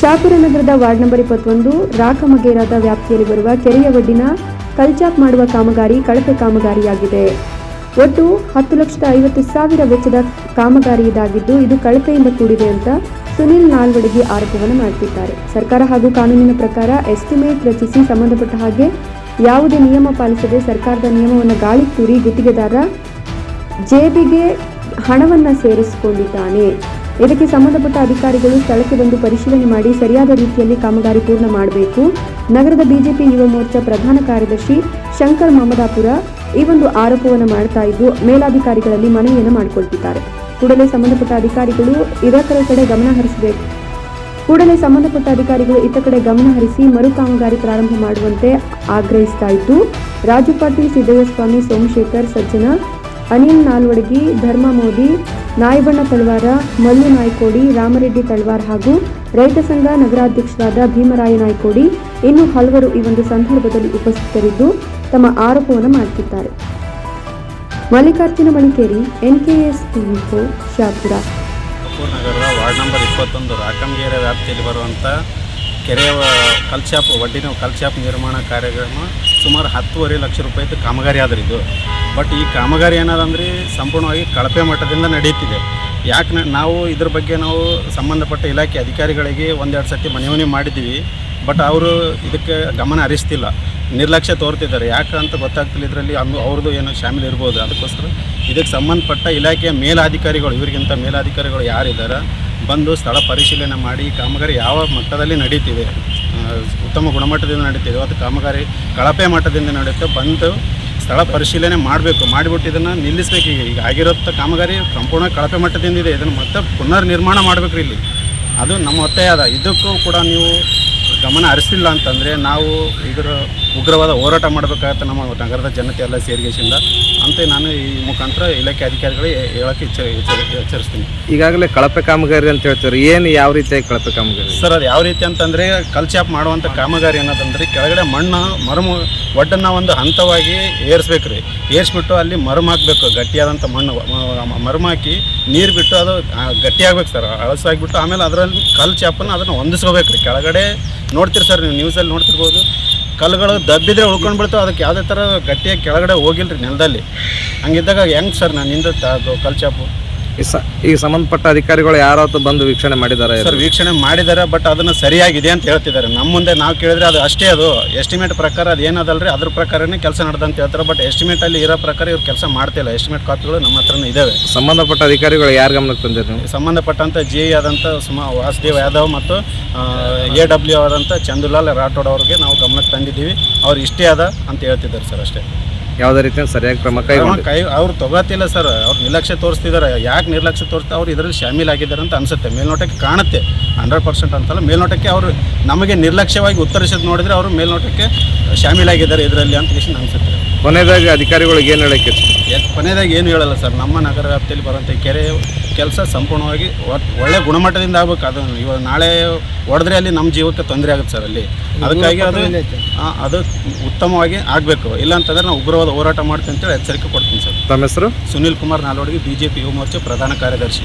ಶಾಪುರ ನಗರದ ward number ಇಪ್ಪತ್ತೊಂದು ರಾಕಮಗೇರಾದ ವ್ಯಾಪ್ತಿಯಲ್ಲಿ ಬರುವ ಕೆರೆಯ ಒಡ್ಡಿನ ಕಲ್ಚಾಪ್ ಮಾಡುವ ಕಾಮಗಾರಿ ಕಳಪೆ ಕಾಮಗಾರಿಯಾಗಿದೆ. ಒಟ್ಟು ಹತ್ತು ಲಕ್ಷದ ಐವತ್ತು ಸಾವಿರ ವೆಚ್ಚದ ಕಾಮಗಾರಿ ಇದಾಗಿದ್ದು, ಇದು ಕಳಪೆಯಿಂದ ಕೂಡಿದೆ ಅಂತ ಸುನಿಲ್ ನಾಲ್ವಡಿಗೆ ಆರೋಪವನ್ನು ಮಾಡ್ತಿದ್ದಾರೆ. ಸರ್ಕಾರ ಹಾಗೂ ಕಾನೂನಿನ ಪ್ರಕಾರ ಎಸ್ಟಿಮೇಟ್ ರಚಿಸಿ ಸಂಬಂಧಪಟ್ಟ ಹಾಗೆ ಯಾವುದೇ ನಿಯಮ ಪಾಲಿಸದೆ ಸರ್ಕಾರದ ನಿಯಮವನ್ನು ಗಾಳಿ ತೂರಿ ಗುತ್ತಿಗೆದಾರ ಜೇಬಿಗೆ ಹಣವನ್ನು ಸೇರಿಸಿಕೊಂಡಿದ್ದಾನೆ. ಇದಕ್ಕೆ ಸಂಬಂಧಪಟ್ಟ ಅಧಿಕಾರಿಗಳು ಸ್ಥಳಕ್ಕೆ ಬಂದು ಪರಿಶೀಲನೆ ಮಾಡಿ ಸರಿಯಾದ ರೀತಿಯಲ್ಲಿ ಕಾಮಗಾರಿ ಪೂರ್ಣ ಮಾಡಬೇಕು. ನಗರದ ಬಿಜೆಪಿ ಯುವ ಮೋರ್ಚಾ ಪ್ರಧಾನ ಕಾರ್ಯದರ್ಶಿ ಶಂಕರ್ ಮಮದಾಪುರ ಈ ಒಂದು ಆರೋಪವನ್ನು ಮಾಡ್ತಾ ಇದ್ದು, ಮೇಲಾಧಿಕಾರಿಗಳಲ್ಲಿ ಮನವಿಯನ್ನು ಮಾಡಿಕೊಳ್ತಿದ್ದಾರೆ. ಕೂಡಲೇ ಸಂಬಂಧಪಟ್ಟ ಅಧಿಕಾರಿಗಳು ಇದಕ್ಕರ ಕಡೆ ಗಮನ ಹರಿಸಬೇಕು ಕೂಡಲೇ ಸಂಬಂಧಪಟ್ಟ ಅಧಿಕಾರಿಗಳು ಇತ್ತ ಕಡೆ ಗಮನ ಹರಿಸಿ ಮರು ಕಾಮಗಾರಿ ಪ್ರಾರಂಭ ಮಾಡುವಂತೆ ಆಗ್ರಹಿಸ್ತಾ ಇದ್ದು ರಾಜು ಪಾಟೀಲ್ ಸಿದ್ದಯ್ಯಸ್ವಾಮಿ, ಸೋಮಶೇಖರ್, ಸಜ್ಜನ ಅನಿಲ್ ನಾಲ್ವಡಗಿ, ಧರ್ಮ ಮೋದಿ, ನಾಯಬಣ್ಣ ತಳವಾರ ಮಲ್ಲು ನಾಯ್ಕೋಡಿ, ರಾಮರೆಡ್ಡಿ ತಳವಾರ್ ಹಾಗೂ ರೈತ ಸಂಘ ನಗರಾಧ್ಯಕ್ಷರಾದ ಭೀಮರಾಯ ನಾಯ್ಕೋಡಿ ಇನ್ನು ಹಲವರು ಈ ಒಂದು ಸಂದರ್ಭದಲ್ಲಿ ಉಪಸ್ಥಿತರಿದ್ದು ತಮ್ಮ ಆರೋಪವನ್ನು ಮಾಡುತ್ತಿದ್ದಾರೆ Mallikarjuna Manikeri, NKS TV four Shapura ward number ಇಪ್ಪತ್ತೊಂದು, ರಾಕಂಗೇರಿ ವ್ಯಾಪ್ತಿಯಲ್ಲಿ ಬರುವಂಥ ಕೆರೆಯ ಕಲ್ಶಾಪ್ ಒಡ್ಡಿನ ಕಲ್ಶಾಪ್ ನಿರ್ಮಾಣ ಕಾರ್ಯಕ್ರಮ ಸುಮಾರು ಹತ್ತುವರೆ ಲಕ್ಷ ರೂಪಾಯಿದು ಕಾಮಗಾರಿ ಆದ್ರೆ ಇದು. ಬಟ್ ಈ ಕಾಮಗಾರಿ ಏನಾದಂದ್ರೆ ಸಂಪೂರ್ಣವಾಗಿ ಕಳಪೆ ಮಟ್ಟದಿಂದ ನಡೆಯುತ್ತಿದೆ. ಯಾಕೆ ನಾವು ಇದ್ರ ಬಗ್ಗೆ ನಾವು ಸಂಬಂಧಪಟ್ಟ ಇಲಾಖೆ ಅಧಿಕಾರಿಗಳಿಗೆ ಒಂದೆರಡು ಸತಿ ಮನವಿ ಮಾಡಿದ್ದೀವಿ. ಬಟ್ ಅವರು ಇದಕ್ಕೆ ಗಮನ ಹರಿಸ್ತಿಲ್ಲ. ನಿರ್ಲಕ್ಷ್ಯ ತೋರ್ತಿದ್ದಾರೆ. ಯಾಕೆ ಅಂತ ಗೊತ್ತಾಗ್ತಿಲ್ಲ ಇದರಲ್ಲಿ ಅಂದು ಅವ್ರದ್ದು ಏನೋ ಶಾಮಿಲ್ ಇರ್ಬೋದು. ಅದಕ್ಕೋಸ್ಕರ ಇದಕ್ಕೆ ಸಂಬಂಧಪಟ್ಟ ಇಲಾಖೆಯ ಮೇಲಾಧಿಕಾರಿಗಳು, ಇವರಿಗಿಂತ ಮೇಲಾಧಿಕಾರಿಗಳು ಯಾರಿದ್ದಾರೆ? ಬಂದು ಸ್ಥಳ ಪರಿಶೀಲನೆ ಮಾಡಿ ಕಾಮಗಾರಿ ಯಾವ ಮಟ್ಟದಲ್ಲಿ ನಡೀತಿದೆ ಉತ್ತಮ ಗುಣಮಟ್ಟದಿಂದ ನಡೀತಿದೆ ಅದು ಕಾಮಗಾರಿ ಕಳಪೆ ಮಟ್ಟದಿಂದ ನಡೆಯುತ್ತೆ ಬಂದು ಸ್ಥಳ ಪರಿಶೀಲನೆ ಮಾಡಬೇಕು. ಮಾಡಿಬಿಟ್ಟು ಇದನ್ನು ನಿಲ್ಲಿಸ್ಬೇಕು ಈಗ. ಈಗ ಆಗಿರೋಂಥ ಕಾಮಗಾರಿ ಸಂಪೂರ್ಣ ಕಳಪೆ ಮಟ್ಟದಿಂದ ಇದೆ. ಇದನ್ನು ಮತ್ತೆ ಪುನರ್ ನಿರ್ಮಾಣ ಮಾಡಬೇಕ್ರಿ ಇಲ್ಲಿ. ಅದು ನಮ್ಮ ಒತ್ತಾಯ ಅದ. ಇದಕ್ಕೂ ಕೂಡ ನೀವು ಗಮನ ಹರಿಸಿಲ್ಲ ಅಂತಂದರೆ ನಾವು ಇದರ ಉಗ್ರವಾದ ಹೋರಾಟ ಮಾಡಬೇಕಾಗತ್ತೆ ನಮ್ಮ ನಗರದ ಜನತೆ ಎಲ್ಲ ಸೇರಿಗೆಸಿಂದ ಅಂತ ನಾನು ಈ ಮುಖಾಂತರ ಇಲಾಖೆ ಅಧಿಕಾರಿಗಳಿಗೆ ಹೇಳೋಕ್ಕೆ ಎಚ್ಚ ಎಚ್ಚ- ಎಚ್ಚರಿಸ್ತೀನಿ. ಈಗಾಗಲೇ ಕಳಪೆ ಕಾಮಗಾರಿ ಅಂತ ಹೇಳ್ತಾರೆ. ಏನು ಯಾವ ರೀತಿಯಾಗಿ ಕಳಪೆ ಕಾಮಗಾರಿ? ಸರ್ ಅದು ಯಾವ ರೀತಿ ಅಂತಂದರೆ ಕಲ್ಚಾಪ್ ಮಾಡುವಂಥ ಕಾಮಗಾರಿ ಅನ್ನೋದಂದರೆ ಕೆಳಗಡೆ ಮಣ್ಣು ಮರಮು ಒಡ್ಡನ್ನು ಒಂದು ಹಂತವಾಗಿ ಏರಿಸ್ಬೇಕು ರೀ ಏರಿಸ್ಬಿಟ್ಟು ಅಲ್ಲಿ ಮರಮ ಹಾಕಬೇಕು ಗಟ್ಟಿಯಾದಂಥ ಮಣ್ಣು ಮ- ಹಾಕಿ ನೀರು ಬಿಟ್ಟು ಅದು ಗಟ್ಟಿಯಾಗಬೇಕು ಗಟ್ಟಿಯಾಗ್ಬೇಕು ಸರ್. ಅಳಸಾಗ್ಬಿಟ್ಟು ಆಮೇಲೆ ಅದರಲ್ಲಿ ಕಲ್ಚಾಪನ್ನು ಅದನ್ನು ಹೊಂದಿಸ್ಕೋಬೇಕು ರೀ ಕೆಳಗಡೆ ನೋಡ್ತೀರಿ ಸರ್ ನೀವು ನ್ಯೂಸಲ್ಲಿ ನೋಡ್ತಿರ್ಬೋದು. ಕಲ್ಲುಗಳು ದಬ್ಬಿದ್ರೆ ಉಳ್ಕೊಂಡು ಬಿಡ್ತಾವೆ ಅದಕ್ಕೆ ಯಾವುದೇ ಥರ ಗಟ್ಟಿಯಾಗಿ ಕೆಳಗಡೆ ಹೋಗಿಲ್ಲ ನೆಲದಲ್ಲಿ. ಹಂಗಿದ್ದಾಗ ಹೆಂಗೆ ಸರ್ ನಾನು ನಿಂದ ಕಲ್ ಚಾಪು? ಈ ಸ ಈಗ ಸಂಬಂಧಪಟ್ಟ ಅಧಿಕಾರಿಗಳು ಯಾರಾದ್ರು ಬಂದು ವೀಕ್ಷಣೆ ಮಾಡಿದ್ದಾರೆ ಸರ್ ವೀಕ್ಷಣೆ ಮಾಡಿದ್ದಾರೆ ಬಟ್ ಅದನ್ನು ಸರಿಯಾಗಿದೆ ಅಂತ ಹೇಳ್ತಿದ್ದಾರೆ. ನಮ್ಮ ಮುಂದೆ ನಾವು ಕೇಳಿದ್ರೆ ಅದು ಅಷ್ಟೇ ಅದು. ಎಸ್ಟಿಮೇಟ್ ಪ್ರಕಾರ ಅದು ಏನದಲ್ರಿ? ಅದ್ರ ಪ್ರಕಾರನೇ ಕೆಲಸ ನಡೆದಂತ ಹೇಳ್ತಾರೆ ಬಟ್ ಎಸ್ಟಿಮೇಟಲ್ಲಿ ಇರೋ ಪ್ರಕಾರ ಇವ್ರು ಕೆಲಸ ಮಾಡ್ತಿಲ್ಲ ಎಸ್ಟಿಮೇಟ್ ಕಾಪಿಗಳು ನಮ್ಮ ಹತ್ರನೇ ಇದಾವೆ. ಸಂಬಂಧಪಟ್ಟ ಅಧಿಕಾರಿಗಳು ಯಾರು ಗಮನಕ್ಕೆ ತಂದಿದ್ರು ಸಂಬಂಧಪಟ್ಟಂತ ಜಿ ಆದಂಥ ಸುಮಾ ವಾಸುದೇವ್ ಯಾದವ್ ಮತ್ತು ಎ ಡಬ್ಲ್ಯೂ ಆದಂಥ ಚಂದ್ರಲಾಲ್ ರಾಠೋಡ್ ಅವ್ರಿಗೆ ನಾವು ಗಮನಕ್ಕೆ ತಂದಿದ್ದೀವಿ. ಅವ್ರು ಇಷ್ಟೇ ಅದ ಅಂತ ಹೇಳ್ತಿದ್ದಾರೆ ಸರ್ ಅಷ್ಟೇ. ಯಾವುದೇ ರೀತಿಯ ಸರಿಯಾಗಿ ಕ್ರಮ ಕೈ ಕೈಗೊಂಡು ಕೈ ಅವ್ರು ತಗೋತಿಲ್ಲ ಸರ್ ಅವ್ರು ನಿರ್ಲಕ್ಷ್ಯ ತೋರಿಸ್ತಿದ್ದಾರೆ ಯಾಕೆ ನಿರ್ಲಕ್ಷ್ಯ ತೋರಿಸ್ತಾ ಅವ್ರು ಇದರಲ್ಲಿ ಶಾಮೀಲಾಗಿದ್ದಾರೆ ಅಂತ ಅನಿಸುತ್ತೆ. ಮೇಲ್ನೋಟಕ್ಕೆ ಕಾಣುತ್ತೆ ಹಂಡ್ರೆಡ್ ಪರ್ಸೆಂಟ್ ಅಂತಲ್ಲ. ಮೇಲ್ನೋಟಕ್ಕೆ ಅವರು ನಮಗೆ ನಿರ್ಲಕ್ಷ್ಯವಾಗಿ ಉತ್ತರಿಸೋದು ನೋಡಿದರೆ ಅವರು ಮೇಲ್ನೋಟಕ್ಕೆ ಶಾಮೀಲಾಗಿದ್ದಾರೆ ಇದರಲ್ಲಿ ಅಂತ ವಿಷಯ ಅನಿಸುತ್ತೆ. ಕೊನೆಯದಾಗಿ ಅಧಿಕಾರಿಗಳಿಗೆ ಏನು ಹೇಳಕ್ಕೆ ಕೊನೆಯದಾಗಿ ಏನು ಹೇಳಲ್ಲ ಸರ್. ನಮ್ಮ ನಗರ ವ್ಯಾಪ್ತಿಯಲ್ಲಿ ಬರುವಂಥ ಕೆರೆ ಕೆಲಸ ಸಂಪೂರ್ಣವಾಗಿ ಒಳ್ಳೆ ಗುಣಮಟ್ಟದಿಂದ ಆಗ್ಬೇಕು. ಅದು ಇವಾಗ ನಾಳೆ ಹೊಡೆದ್ರೆ ಅಲ್ಲಿ ನಮ್ಮ ಜೀವಕ್ಕೆ ತೊಂದರೆ ಆಗುತ್ತೆ ಸರ್ ಅಲ್ಲಿ. ಅದಕ್ಕಾಗಿ ಅದು ಅದು ಉತ್ತಮವಾಗಿ ಆಗಬೇಕು. ಇಲ್ಲಾಂತಂದ್ರೆ ನಾವು ಉಗ್ರವಾದ ಹೋರಾಟ ಮಾಡ್ತೀವಿ ಅಂತೇಳಿ ಎಚ್ಚರಿಕೆ ಕೊಡ್ತೀನಿ ಸರ್. ತಮ್ಮ ಹೆಸರು? Sunil Kumar ನಾಲ್ವಡಿಗೆ B J P Yuva Morcha ಪ್ರಧಾನ ಕಾರ್ಯದರ್ಶಿ.